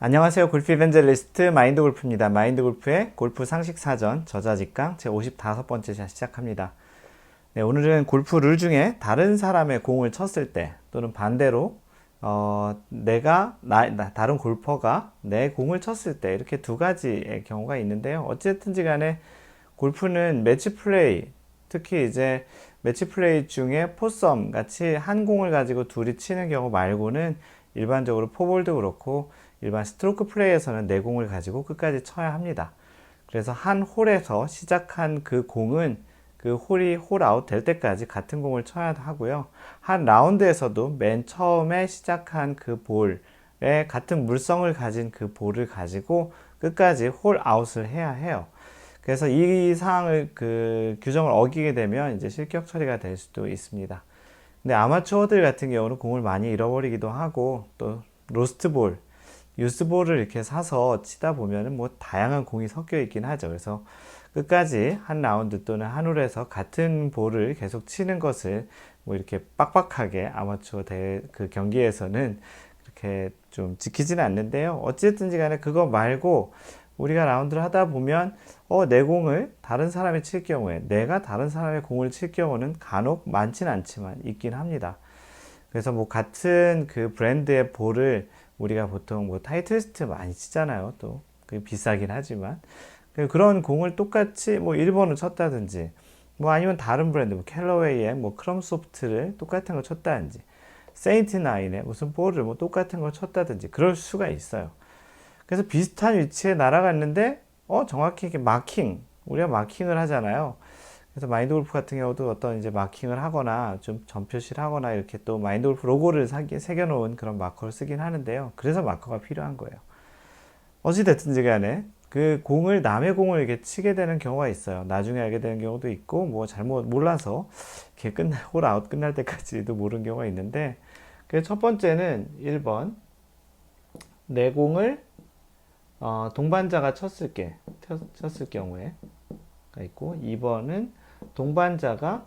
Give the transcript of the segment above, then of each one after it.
안녕하세요. 골프 이벤젤리스트 마인드 골프입니다. 마인드 골프의 골프 상식 사전 저자 직강 제 55번째 샷 시작합니다. 네, 오늘은 골프 룰 중에 다른 사람의 공을 쳤을 때 또는 반대로 어, 내가 나, 나- 다른 골퍼가 내 공을 쳤을 때 이렇게 두 가지의 경우가 있는데요. 어쨌든지 간에 골프는 매치 플레이 특히 이제 매치 플레이 중에 포썸 같이 한 공을 가지고 둘이 치는 경우 말고는 일반적으로 포볼도 그렇고 일반 스트로크 플레이에서는 네 공을 가지고 끝까지 쳐야 합니다. 그래서 한 홀에서 시작한 그 공은 그 홀이 홀 아웃 될 때까지 같은 공을 쳐야 하고요. 한 라운드에서도 맨 처음에 시작한 그 볼에 같은 물성을 가진 그 볼을 가지고 끝까지 홀 아웃을 해야 해요. 그래서 이 사항을 그 규정을 어기게 되면 이제 실격 처리가 될 수도 있습니다. 근데 아마추어들 같은 경우는 공을 많이 잃어버리기도 하고 또 로스트 볼, 유스볼을 이렇게 사서 치다 보면은 뭐 다양한 공이 섞여 있긴 하죠. 그래서 끝까지 한 라운드 또는 한 홀에서 같은 볼을 계속 치는 것을 뭐 이렇게 빡빡하게 아마추어 대 그 경기에서는 그렇게 좀 지키지는 않는데요. 어쨌든지 간에 그거 말고 우리가 라운드를 하다 보면 어, 내 공을 다른 사람이 칠 경우에 내가 다른 사람의 공을 칠 경우는 간혹 많지는 않지만 있긴 합니다. 그래서 뭐 같은 그 브랜드의 볼을 우리가 보통 뭐 타이틀스트 많이 치잖아요. 또 그게 비싸긴 하지만 그- 그런 공을 똑같이 뭐 1번을 쳤다든지 뭐 아니면 다른 브랜드 뭐 캘러웨이의 뭐 크롬 소프트를 똑같은 걸 쳤다든지 세인트 나인의 무슨 볼을 뭐 똑같은 걸 쳤다든지 그럴 수가 있어요. 그래서 비슷한 위치에 날아갔는데 어 정확히 이렇게 마킹 우리가 마킹을 하잖아요. 그래서 마인드 골프 같은 경우도 어떤 이제 마킹을 하거나 좀 전표시를 하거나 이렇게 또 마인드 골프 로고를 사기- 새겨 놓은 그런 마커를 쓰긴 하는데요. 그래서 마커가 필요한 거예요. 어찌됐든지 간에 그 공을 남의 공을 이렇게 치게 되는 경우가 있어요. 나중에 알게 되는 경우도 있고 뭐 잘못 몰라서 이렇게 끝나 홀 아웃 끝날 때까지도 모르는 경우가 있는데 그 첫 번째는 1번 내 공을 어, 동반자가 쳤을 게 쳤- 쳤을 경우에 가 있고 2번은 동반자가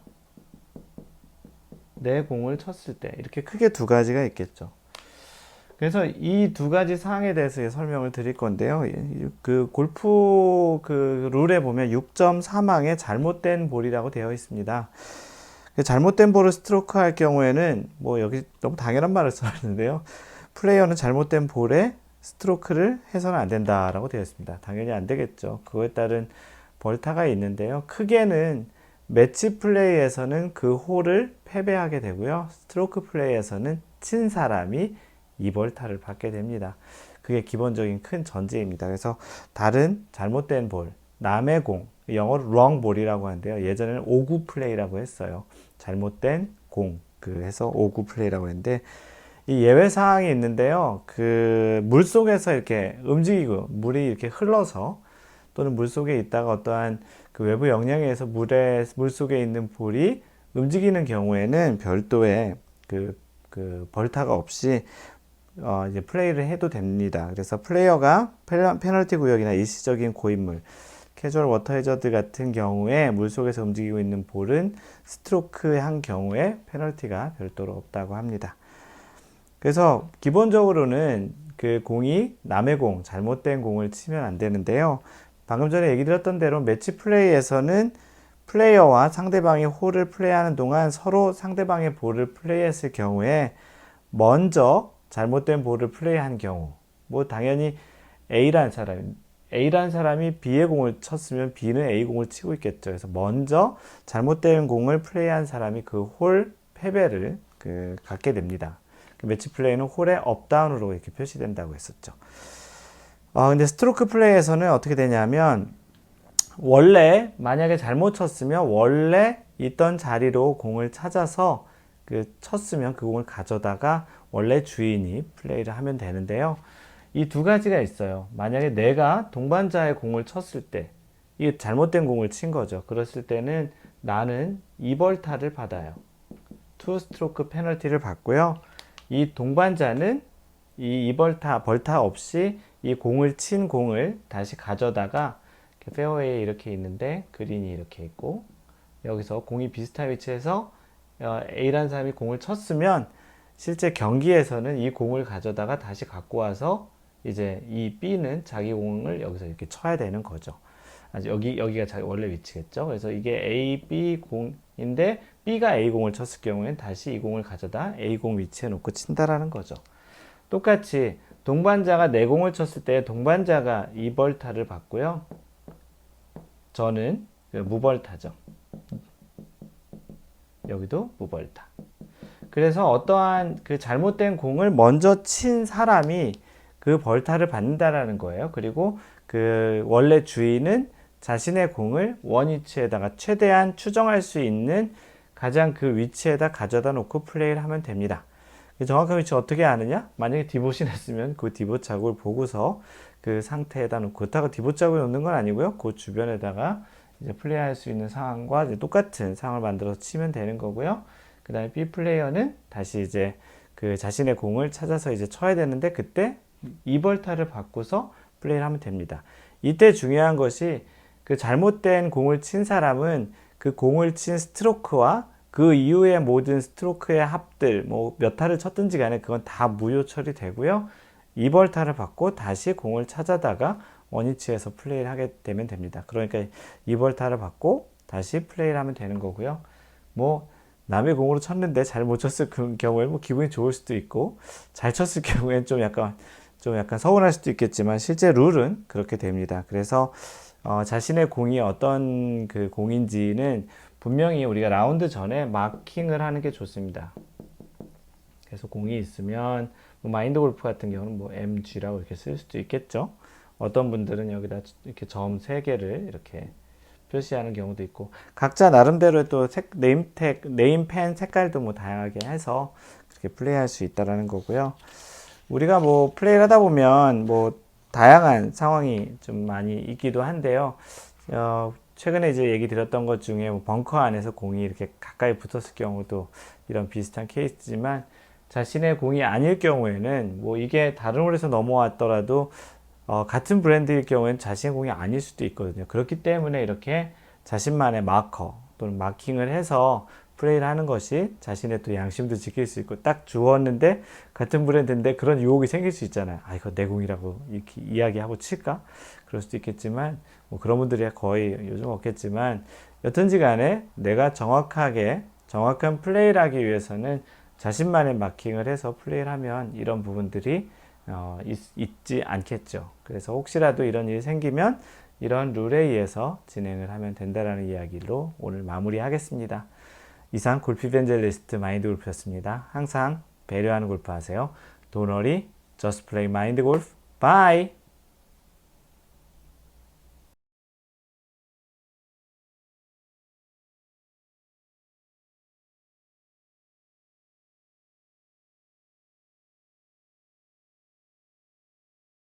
내 공을 쳤을 때 이렇게 크게 두 가지가 있겠죠. 그래서 이 두 가지 사항에 대해서 설명을 드릴 건데요. 이- 그 골프 그 룰에 보면 6.3항에 잘못된 볼이라고 되어 있습니다. 그 잘못된 볼을 스트로크 할 경우에는 뭐 여기 너무 당연한 말을 써놨는데요. 플레이어는 잘못된 볼에 스트로크를 해서는 안 된다라고 되어 있습니다. 당연히 안 되겠죠. 그거에 따른 벌타가 있는데요. 크게는 매치 플레이에서는 그 홀을 패배하게 되고요. 스트로크 플레이에서는 친 사람이 이 벌타를 받게 됩니다. 그게 기본적인 큰 전제입니다. 그래서 다른 잘못된 볼, 남의 공, 영어로 wrong ball이라고 하는데요. 예전에는 오구 플레이라고 했어요. 잘못된 공, 그 해서 오구 플레이라고 했는데 이 예외 사항이 있는데요. 그 물 속에서 이렇게 움직이고 물이 이렇게 흘러서 또는 물 속에 있다가 어떠한 그 외부 영향에 의해서 물에 물 속에 있는 볼이 움직이는 경우에는 별도의 그, 그 벌타가 없이 어, 이제 플레이를 해도 됩니다. 그래서 플레이어가 페널- 페널티 구역이나 일시적인 고인물, 캐주얼 워터 해저드 같은 경우에 물 속에서 움직이고 있는 볼은 스트로크 한 경우에 페널티가 별도로 없다고 합니다. 그래서 기본적으로는 그 공이 남의 공, 잘못된 공을 치면 안 되는데요. 방금 전에 얘기 드렸던 대로 매치 플레이에서는 플레이어와 상대방이 홀을 플레이하는 동안 서로 상대방의 볼을 플레이했을 경우에 먼저 잘못된 볼을 플레이한 경우, 뭐 당연히 A라는 사람, A라는 사람이 B의 공을 쳤으면 B는 A 공을 치고 있겠죠. 그래서 먼저 잘못된 공을 플레이한 사람이 그 홀 패배를 그 갖게 됩니다. 그 매치 플레이는 홀의 업다운으로 이렇게 표시된다고 했었죠. 어, 근데 스트로크 플레이에서는 어떻게 되냐면 원래 만약에 잘못 쳤으면 원래 있던 자리로 공을 찾아서 그 쳤으면 그 공을 가져다가 원래 주인이 플레이를 하면 되는데요. 이 두 가지가 있어요. 만약에 내가 동반자의 공을 쳤을 때, 이 잘못된 공을 친 거죠. 그랬을 때는 나는 2벌타를 받아요. 투 스트로크 페널티를 받고요. 이 동반자는 이 2벌타, 벌타 없이 이 공을 친 공을 다시 가져다가 이렇게 페어웨이에 이렇게 있는데 그린이 이렇게 있고 여기서 공이 비슷한 위치에서 어, A라는 사람이 공을 쳤으면 실제 경기에서는 이 공을 가져다가 다시 갖고 와서 이제 이 B는 자기 공을 여기서 이렇게 쳐야 되는 거죠. 아, 여기 여기가 자기 원래 위치겠죠. 그래서 이게 A, B 공인데 B가 A 공을 쳤을 경우에는 다시 이 공을 가져다 A 공 위치에 놓고 친다라는 거죠. 똑같이 동반자가 네 공을 쳤을 때 동반자가 2벌타를 받고요. 저는 그 무벌타죠. 여기도 무벌타. 그래서 어떠한 그 잘못된 공을 먼저 친 사람이 그 벌타를 받는다라는 거예요. 그리고 그 원래 주인은 자신의 공을 원위치에다가 최대한 추정할 수 있는 가장 그 위치에다 가져다 놓고 플레이를 하면 됩니다. 그 정확한 위치 어떻게 아느냐? 만약에 디봇이 냈으면 그 디봇 자국을 보고서 그 상태에다 놓고 그렇다고 디봇 자국을 놓는 건 아니고요. 그 주변에다가 이제 플레이할 수 있는 상황과 똑같은 상황을 만들어서 치면 되는 거고요. 그 다음에 B 플레이어는 다시 이제 그 자신의 공을 찾아서 이제 쳐야 되는데 그때 2벌타를 바꾸서 플레이를 하면 됩니다. 이때 중요한 것이 그 잘못된 공을 친 사람은 그 공을 친 스트로크와 그 이후의 모든 스트로크의 합들 뭐 몇 타를 쳤든지 간에 그건 다 무효 처리되고요. 2벌타를 받고 다시 공을 찾아다가 원위치에서 플레이를 하게 되면 됩니다. 그러니까 2벌타를 받고 다시 플레이를 하면 되는 거고요. 뭐 남의 공으로 쳤는데 잘 못 쳤을 그 경우에 뭐 기분이 좋을 수도 있고 잘 쳤을 경우에는 좀 약간 좀 약간 서운할 수도 있겠지만 실제 룰은 그렇게 됩니다. 그래서 어, 자신의 공이 어떤 그 공인지는 분명히 우리가 라운드 전에 마킹을 하는 게 좋습니다. 그래서 공이 있으면 뭐 마인드 골프 같은 경우는 뭐 MG라고 이렇게 쓸 수도 있겠죠. 어떤 분들은 여기다 이렇게 점세 개를 이렇게 표시하는 경우도 있고 각자 나름대로 또 색, 네임택 네임펜 색깔도 뭐 다양하게 해서 그렇게 플레이할 수 있다라는 거고요. 우리가 뭐 플레이를 하다 보면 뭐 다양한 상황이 좀 많이 있기도 한데요. 어, 최근에 이제 얘기 드렸던 것 중에 뭐 벙커 안에서 공이 이렇게 가까이 붙었을 경우도 이런 비슷한 케이스지만 자신의 공이 아닐 경우에는 뭐 이게 다른 홀에서 넘어왔더라도 어, 같은 브랜드일 경우에는 자신의 공이 아닐 수도 있거든요. 그렇기 때문에 이렇게 자신만의 마커 또는 마킹을 해서 플레이를 하는 것이 자신의 또 양심도 지킬 수 있고 딱 주었는데 같은 브랜드인데 그런 유혹이 생길 수 있잖아요. 아 이거 내 공이라고 이렇게 이야기하고 칠까? 그럴 수도 있겠지만 뭐 그런 분들이 거의 요즘 없겠지만 여튼지 간에 내가 정확하게 정확한 플레이를 하기 위해서는 자신만의 마킹을 해서 플레이를 하면 이런 부분들이 어, 있, 지 않겠죠. 그래서 혹시라도 이런 일이 생기면 이런 룰에 의해서 진행을 하면 된다라는 이야기로 오늘 마무리하겠습니다. 이상 골프 이벤젤리스트 마인드 골프였습니다. 항상 배려하는 골프 하세요. Worry, just play mind!